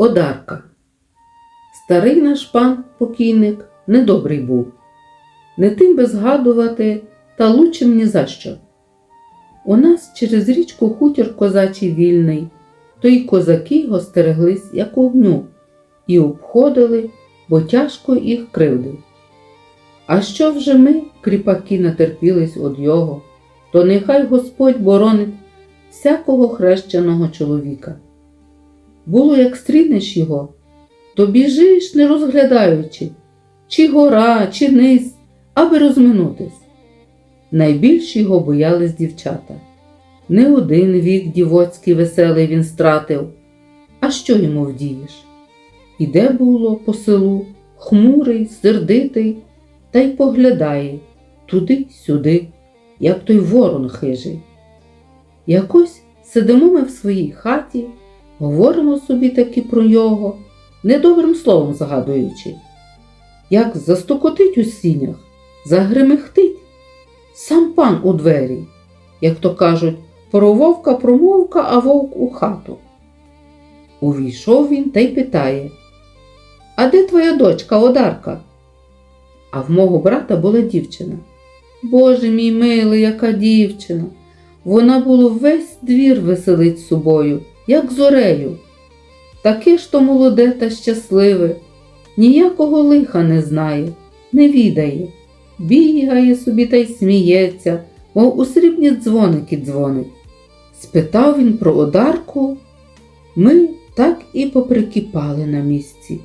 Одарка. Старий наш пан покійник недобрий був. Не тим би згадувати, та лучшим ні за що. У нас через річку хутір козачий вільний, то й козаки його стереглись, як огню, і обходили, бо тяжко їх кривдив. А що вже ми, кріпаки, натерпілись од його, то нехай Господь боронить всякого хрещеного чоловіка. Було, як стрінеш його, то біжиш, не розглядаючи, чи гора, чи низ, аби розминутись. Найбільш його боялись дівчата. Не один вік дівоцький веселий він стратив, а що йому вдієш? Іде було по селу, хмурий, сердитий, та й поглядає туди-сюди, як той ворон хижий. Якось сидимо ми в своїй хаті, говоримо собі таки про його, недобрим словом згадуючи, як застукотить у сінях, загримихтить, сам пан у двері, як то кажуть, про вовка промовка, а вовк у хату. Увійшов він та й питає А де твоя дочка Одарка? А в мого брата була дівчина. Боже мій милий, яка дівчина! Вона було весь двір веселить собою, як зорею. Таке ж то молоде та щасливе, ніякого лиха не знає, не відає, бігає собі та й сміється, мов у срібні дзвоники дзвонить. Спитав він про одарку, ми так і поприкипали на місці.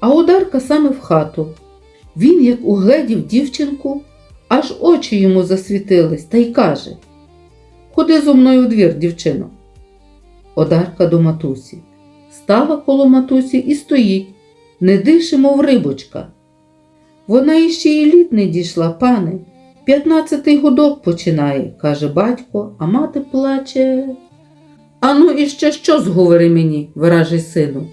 А одарка саме в хату. Він, як угледів дівчинку, аж очі йому засвітились та й каже Ходи зо мною у двір, дівчино. Одарка до матусі. Стала коло матусі і стоїть, не дише, мов рибочка. Вона іще й літ не дійшла, пане. П'ятнадцятий годок починає, каже батько, а мати плаче. Ану, іще що зговори мені, виражий сину.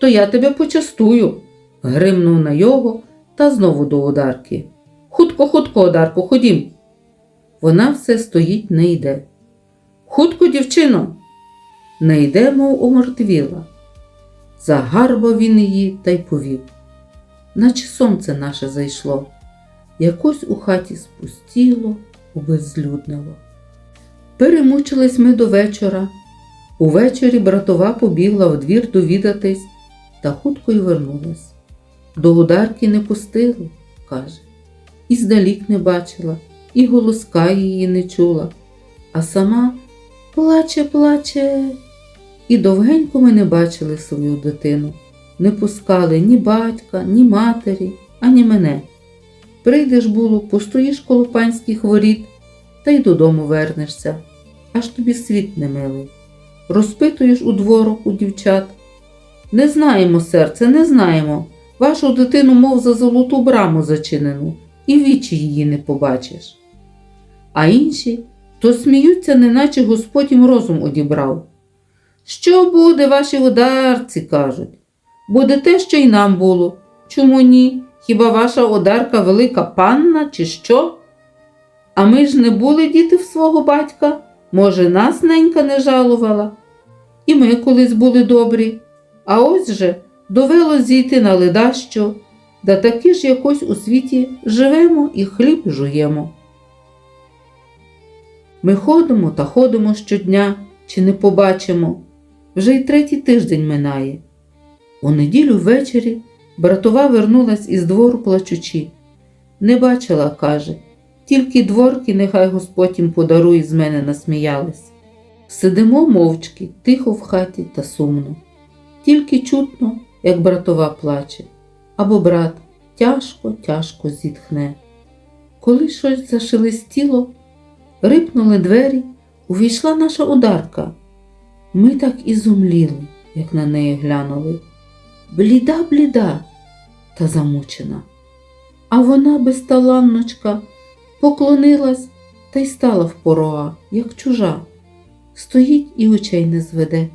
То я тебе почастую. Гримнув на його та знову до одарки. Хутко, хутко, одарко, ходім. Вона все стоїть, не йде. Хутко, дівчино, не йде, мов омертвіла. Загарбав він її та й повів. Наче сонце наше зайшло, якось у хаті спустіло, обезлюднило. Перемучились ми до вечора. Увечері братова побігла в двір довідатись та хутко й вернулась. До ударки не пустили, каже, і здалік не бачила, і голоска її не чула, а сама плаче, плаче. І довгенько ми не бачили свою дитину, не пускали ні батька, ні матері, ані мене. Прийдеш було, постоїш коло панських воріт та й додому вернешся, аж тобі світ не милий. Розпитуєш у дворок у дівчат. Не знаємо, серце, не знаємо. Вашу дитину, мов за золоту браму зачинену, і вічі її не побачиш. А інші то сміються, неначе Господь їм розум одібрав. Що буде, ваші ударці, кажуть? Буде те, що й нам було. Чому ні? Хіба ваша одарка велика панна, чи що? А ми ж не були діти в свого батька, може, нас ненька не жалувала. І ми колись були добрі. А ось же довело зійти на ледащо, да таки ж якось у світі живемо і хліб жуємо. Ми ходимо та ходимо щодня, чи не побачимо. Вже й третій тиждень минає. У неділю ввечері братова вернулась із двору плачучи. Не бачила, каже, тільки дворки, нехай Господь їм подарує, з мене насміялись. Сидимо мовчки, тихо в хаті та сумно. Тільки чутно, як братова плаче, або брат тяжко, тяжко зітхне. Коли щось зашелестіло, рипнули двері, увійшла наша ударка. Ми так і зумліли, як на неї глянули. Бліда, бліда та замучена. А вона, безталанночка, поклонилась та й стала в порога, як чужа. Стоїть і очей не зведе.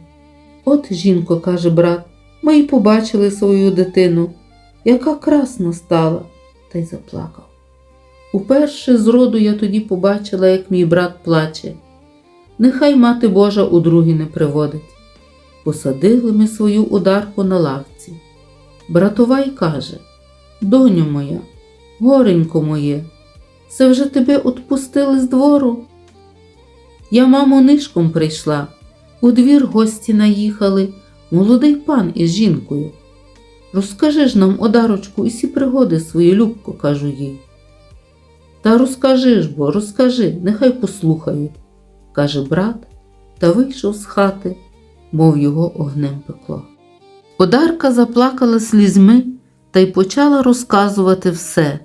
От, жінко, каже брат, ми й побачили свою дитину, яка красна стала, та й заплакав. Уперше з роду я тоді побачила, як мій брат плаче. Нехай мати Божа у другі не приводить. Посадили ми свою одарку на лавці. Братовай каже: Доню моя, горенько моє, це вже тебе отпустили з двору? Я, мамо, нишком прийшла, у двір гості наїхали, молодий пан із жінкою. Розкажи ж нам, одарочку, усі пригоди свої, Любко, кажу їй. Та розкажи ж бо, розкажи, нехай послухають, каже брат, та вийшов з хати, мов його огнем пекло. Одарка заплакала слізьми та й почала розказувати все,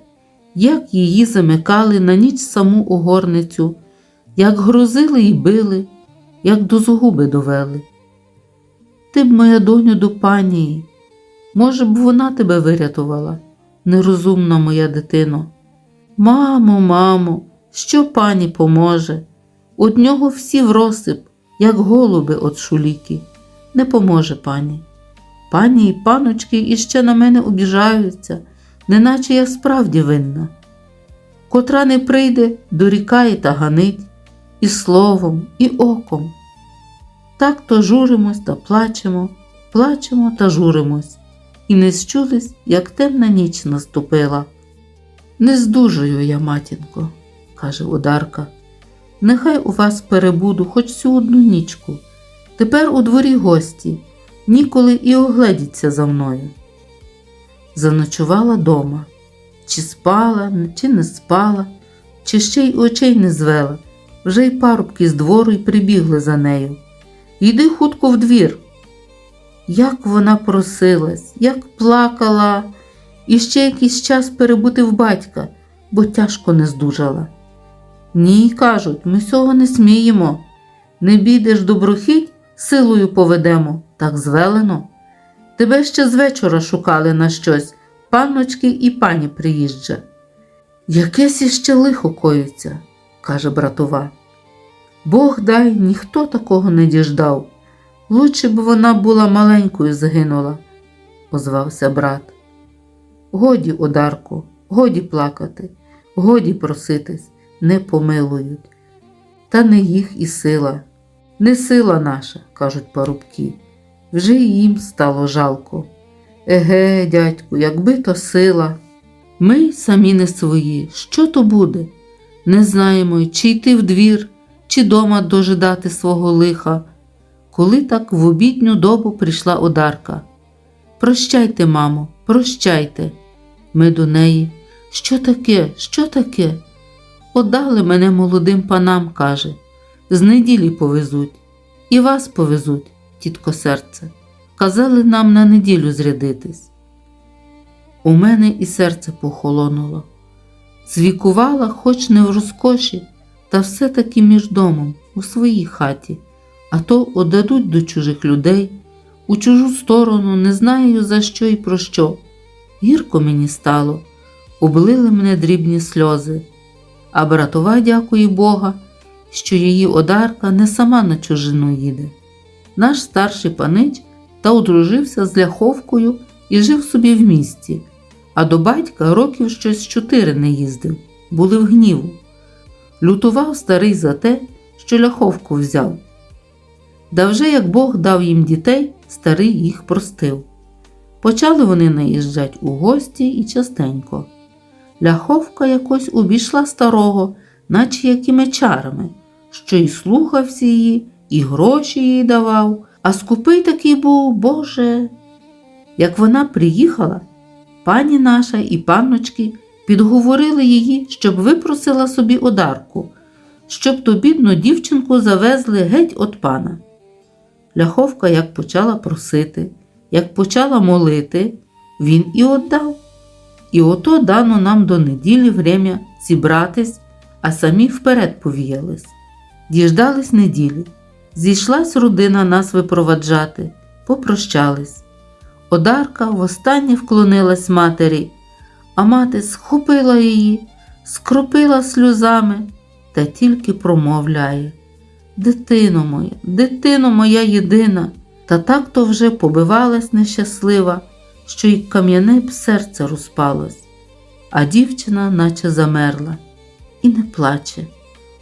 як її замикали на ніч саму у горницю, як грозили й били, як до згуби довели. Ти б, моя доню, до панії, може б, вона тебе вирятувала, нерозумна моя дитино. Мамо, мамо, що пані поможе? Од нього всі в розсип, як голуби от шуліки. Не поможе пані. Пані і паночки іще на мене обіжаються, неначе я справді винна. Котра не прийде, дорікає та ганить, і словом, і оком. Так то журимось та плачемо, плачемо та журимось, і не счулись, як темна ніч наступила. Не здужую я, матінко, каже Одарка. Нехай у вас перебуду хоч цю одну нічку. Тепер у дворі гості, ніколи і огледіться за мною. Заночувала дома, чи спала, чи не спала, чи ще й очей не звела. Вже й парубки з двору й прибігли за нею. Йди хутко в двір. Як вона просилась, як плакала, і ще якийсь час перебути в батька, бо тяжко не здужала. Ні, кажуть, ми цього не сміємо. Не бідеш доброхідь, силою поведемо, так звелено. Тебе ще з вечора шукали на щось, панночки і пані приїжджа. Якесь іще лихо коїться, каже братова. Бог дай, ніхто такого не діждав. Лучше б вона була маленькою загинула, озвався брат. Годі, одарку, годі плакати, годі проситись, не помилують. Та не їх і сила, не сила наша, кажуть парубки. Вже їм стало жалко. Еге, дядьку, якби то сила. Ми самі не свої. Що то буде? Не знаємо, чи йти в двір, чи дома дожидати свого лиха. Коли так в обідню добу прийшла одарка. Прощайте, мамо, прощайте. Ми до неї. Що таке? Що таке? Отдали мене молодим панам, каже. З неділі повезуть. І вас повезуть, тітко серце. Казали нам на неділю зрядитись. У мене і серце похолонуло. Звікувала, хоч не в розкоші, та все-таки між домом, у своїй хаті, а то отдадуть до чужих людей, у чужу сторону, не знаю за що і про що. Гірко мені стало, облили мене дрібні сльози, а братова дякує Бога, що її одарка не сама на чужину їде. Наш старший панич та одружився з ляховкою і жив собі в місті, а до батька років щось чотири не їздив, були в гніву. Лютував старий за те, що ляховку взяв. Да вже як Бог дав їм дітей, старий їх простив. Почали вони наїжджать у гості і частенько. Ляховка якось обійшла старого, наче якими чарами, що й слухався її, і гроші їй давав, а скупий такий був, Боже. Як вона приїхала, пані наша і панночки підговорили її, щоб випросила собі одарку, щоб ту бідну дівчинку завезли геть от пана. Ляховка як почала просити, як почала молити, він і отдав. І ото дано нам до неділі время зібратись, а самі вперед повіялись. Діждались неділі. Зійшлась родина нас випроваджати, попрощались. Одарка востаннє вклонилась матері, а мати схопила її, скропила сльозами та тільки промовляє. Дитино моя, дитино моя єдина, та так то вже побивалась нещаслива, що й кам'яне б серце розпалось, а дівчина наче замерла і не плаче,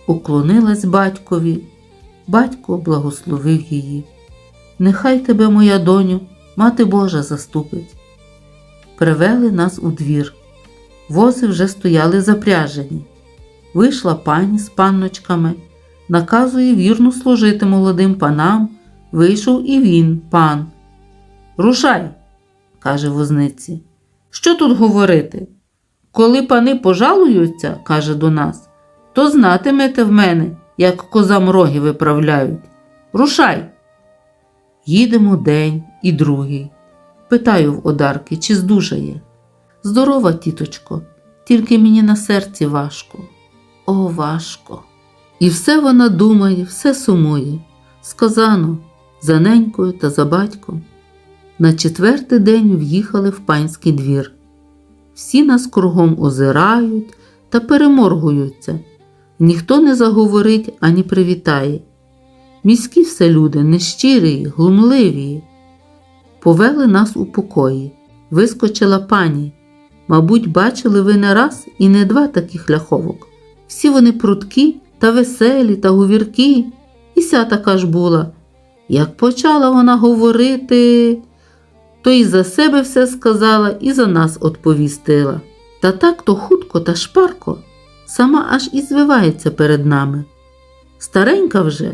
уклонилась батькові, батько благословив її. нехай тебе, моя доню, мати Божа заступить. Привели нас у двір. Вози вже стояли запряжені. Вийшла пані з панночками, наказує вірно служити молодим панам. Вийшов і він, пан. Рушай, каже возниці. Що тут говорити? Коли пани пожалуються, каже до нас, то знатимете в мене, як козам роги виправляють. Рушай. Їдемо день і другий. Питаю в одарки, чи здужає. Здорова, тіточко, тільки мені на серці важко. О, важко. І все вона думає, все сумує. Сказано за ненькою та за батьком. На четвертий день в'їхали в панський двір. Всі нас кругом озирають та переморгуються. Ніхто не заговорить ані привітає. Міські все люди нещирі, глумливі. Повели нас у покої. Вискочила пані. Мабуть, бачили ви не раз і не два таких ляховок. Всі вони прудкі та веселі та говіркі, і ся така ж була. Як почала вона говорити, то і за себе все сказала, і за нас отповістила. Та так то хутко та шпарко, сама аж і звивається перед нами. Старенька вже,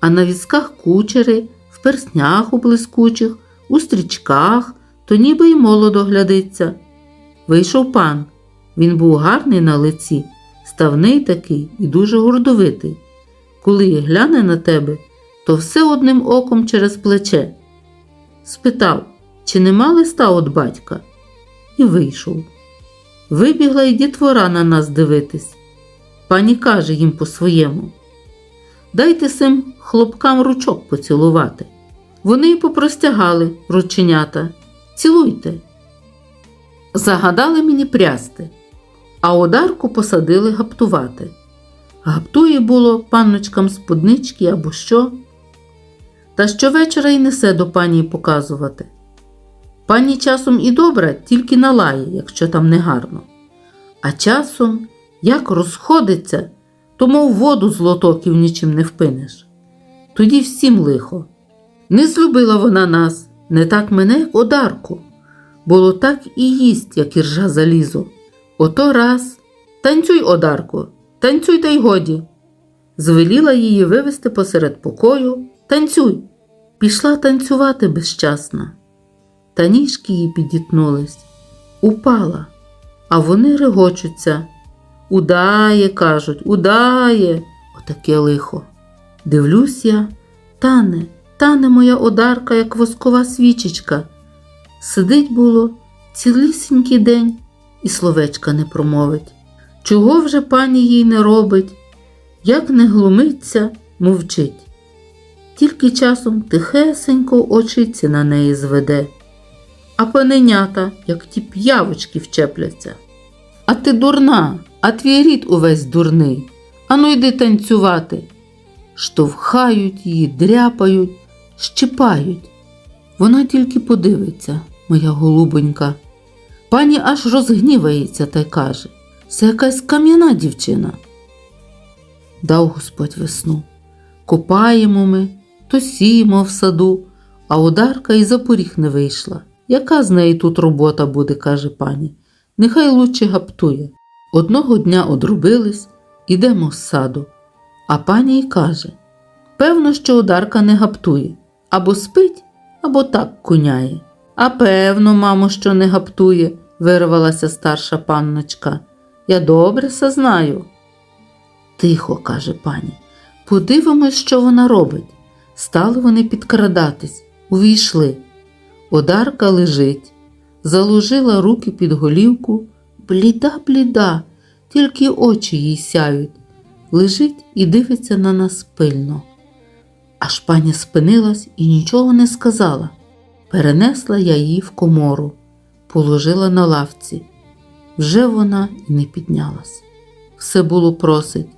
а на візках кучери, в перснях у блискучих, у стрічках, то ніби й молодо глядиться. Вийшов пан. Він був гарний на лиці, ставний такий і дуже гордовитий. Коли гляне на тебе, то все одним оком через плече. Спитав, чи нема листа від батька, і вийшов. Вибігла й дітвора на нас дивитись. Пані каже їм по-своєму. Дайте сим хлопкам ручок поцілувати. Вони й попростягали рученята. Цілуйте. Загадали мені прясти, а одарку посадили гаптувати. Гаптує було панночкам спуднички або що. Та щовечора й несе до пані показувати. Пані часом і добра, тільки налає, якщо там негарно. А часом, як розходиться, то мов воду з лотоків нічим не впинеш. Тоді всім лихо. Не злюбила вона нас, не так мене, як одарку. Було так і їсть, як іржа залізо. Ото раз танцюй, одарку, танцюй та й годі. Звеліла її вивести посеред покою. Танцюй. Пішла танцювати безчасна. Та ніжки їй підітнулись. Упала, а вони регочуться. Удає, кажуть, удає. Отаке лихо. Дивлюсь я, тане, тане моя одарка, як воскова свічечка. Сидить було цілісінький день і словечка не промовить. Чого вже пані їй не робить, як не глумиться, мовчить. Тільки часом тихесенько очиці на неї зведе, а паненята, як ті п'явочки, вчепляться. А ти дурна, а твій рід увесь дурний. Ану йди танцювати. Штовхають її, дряпають, щипають. Вона тільки подивиться, моя голубонька. Пані аж розгнівається та й каже це якась кам'яна дівчина. Дав Господь весну. Копаємо ми, то сіємо в саду, а одарка і за поріг не вийшла. Яка з неї тут робота буде, каже пані. Нехай лучше гаптує. Одного дня одробились, ідемо з саду. А пані й каже: певно, що одарка не гаптує, або спить, або так куняє. А певно, мамо, що не гаптує, вирвалася старша панночка. Я добре все знаю. Тихо, каже пані, подивимось, що вона робить. Стали вони підкрадатись, увійшли. Одарка лежить, заложила руки під голівку, бліда, бліда, тільки очі їй сяють. Лежить і дивиться на нас пильно. Аж пані спинилась і нічого не сказала. Перенесла я її в комору, положила на лавці. Вже вона і не піднялась. Все було просить.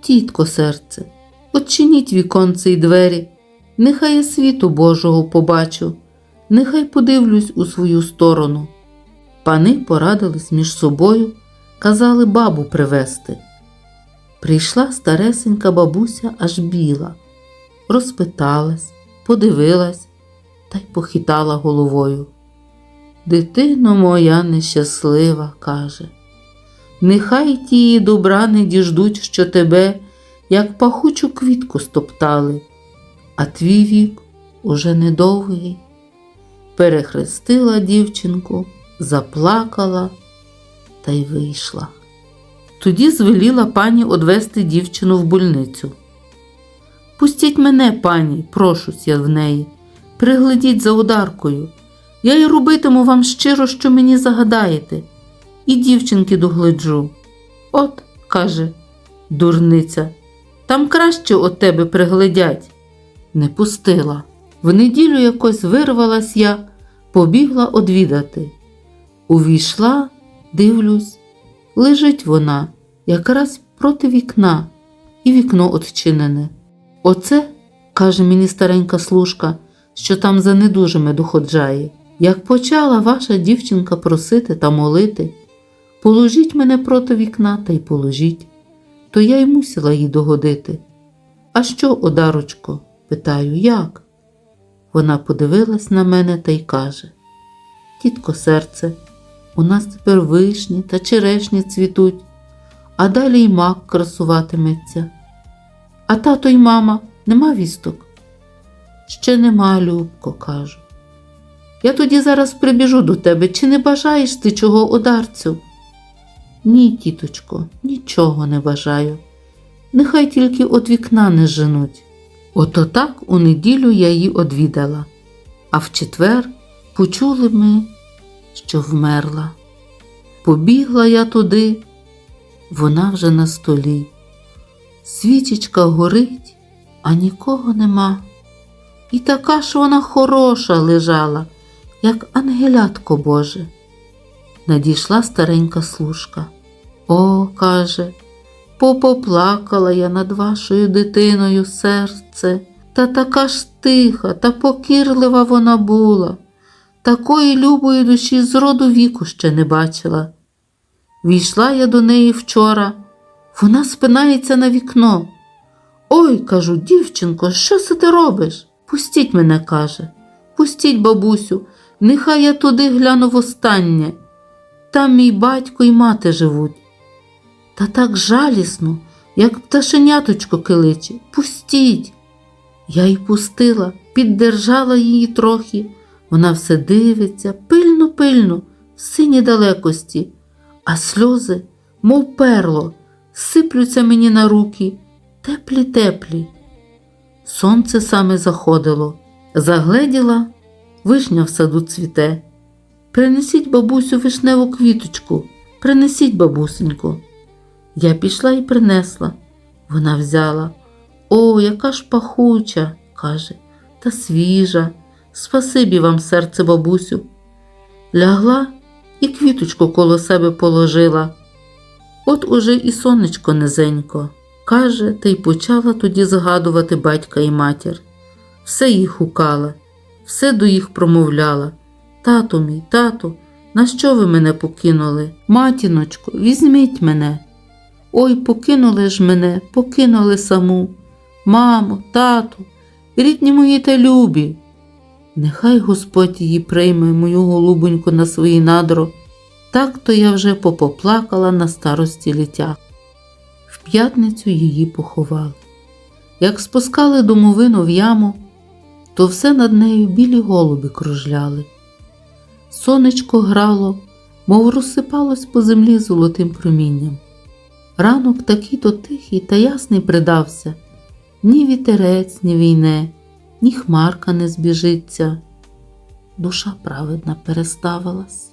Тітко серце, odчиніть віконце й двері, нехай я світу Божого побачу, нехай подивлюсь у свою сторону. Пани порадились між собою, казали бабу привезти. Прийшла старесенька бабуся аж біла, розпиталась, подивилась та й похитала головою. Дитино моя нещаслива, каже, нехай ті добра не діждуть, що тебе, як пахучу квітку стоптали, а твій вік уже недовгий. Перехрестила дівчинку, заплакала та й вийшла. Тоді звеліла пані одвести дівчину в больницю. Пустіть мене, пані, прошусь я в неї, приглядіть за ударкою. Я й робитиму вам щиро, що мені загадаєте, і дівчинки догляджу. От, каже, дурниця, там краще от тебе приглядять. Не пустила. В неділю якось вирвалась я, побігла одвідати. Увійшла, дивлюсь, лежить вона якраз проти вікна, і вікно отчинене. Оце, каже мені старенька служка, що там за недужими доходжає. Як почала ваша дівчинка просити та молити, положіть мене проти вікна та й положіть, то я й мусила їй догодити. А що, одарочко? питаю, як? Вона подивилась на мене та й каже: Тітко серце, у нас тепер вишні та черешні цвітуть, а далі й мак красуватиметься. А тато й мама нема вісток? Ще нема, Любко, кажу. Я тоді зараз прибіжу до тебе, чи не бажаєш ти чого одарцю? Ні, тіточко, нічого не бажаю. Нехай тільки от вікна не женуть. Ото так у неділю я її одвідала, а в четвер почули ми, що вмерла. Побігла я туди, вона вже на столі. Свічечка горить, а нікого нема. І така ж вона хороша лежала, як ангелятко Боже. Надійшла старенька служка. О, каже, попоплакала я над вашою дитиною серце, та така ж тиха та покірлива вона була, такої любої душі з роду віку ще не бачила. Війшла я до неї вчора, вона спинається на вікно. Ой, кажу, дівчинко, що це ти робиш? Пустіть мене, каже, пустіть, бабусю, нехай я туди гляну востаннє. Там мій батько і мати живуть. Та так жалісно, як пташеняточко киличе. Пустіть. Я й пустила, піддержала її трохи. Вона все дивиться, пильно, пильно, в сині далекості, а сльози, мов перло, сиплються мені на руки, теплі, теплі. Сонце саме заходило, загледіла, вишня в саду цвіте. Принесіть бабусю вишневу квіточку, принесіть, бабусеньку. Я пішла і принесла. Вона взяла. О, яка ж пахуча, каже, та свіжа. Спасибі вам, серце, бабусю. Лягла і квіточку коло себе положила. От уже і сонечко низенько, каже, та й почала тоді згадувати батька і матір. Все їх гукала, все до їх промовляла. Тату мій, тату, на що ви мене покинули? Матіночко, візьміть мене. Ой, покинули ж мене, покинули саму. Мамо, тату, рідні мої та любі. Нехай Господь її прийме мою голубоньку на свої надро. Так то я вже попоплакала на старості ліття. В п'ятницю її поховали. Як спускали домовину в яму, то все над нею білі голуби кружляли. Сонечко грало, мов розсипалось по землі золотим промінням. Ранок такий то тихий та ясний придався, ні вітерець ні війне, ні хмарка не збіжиться. Душа праведна переставилась.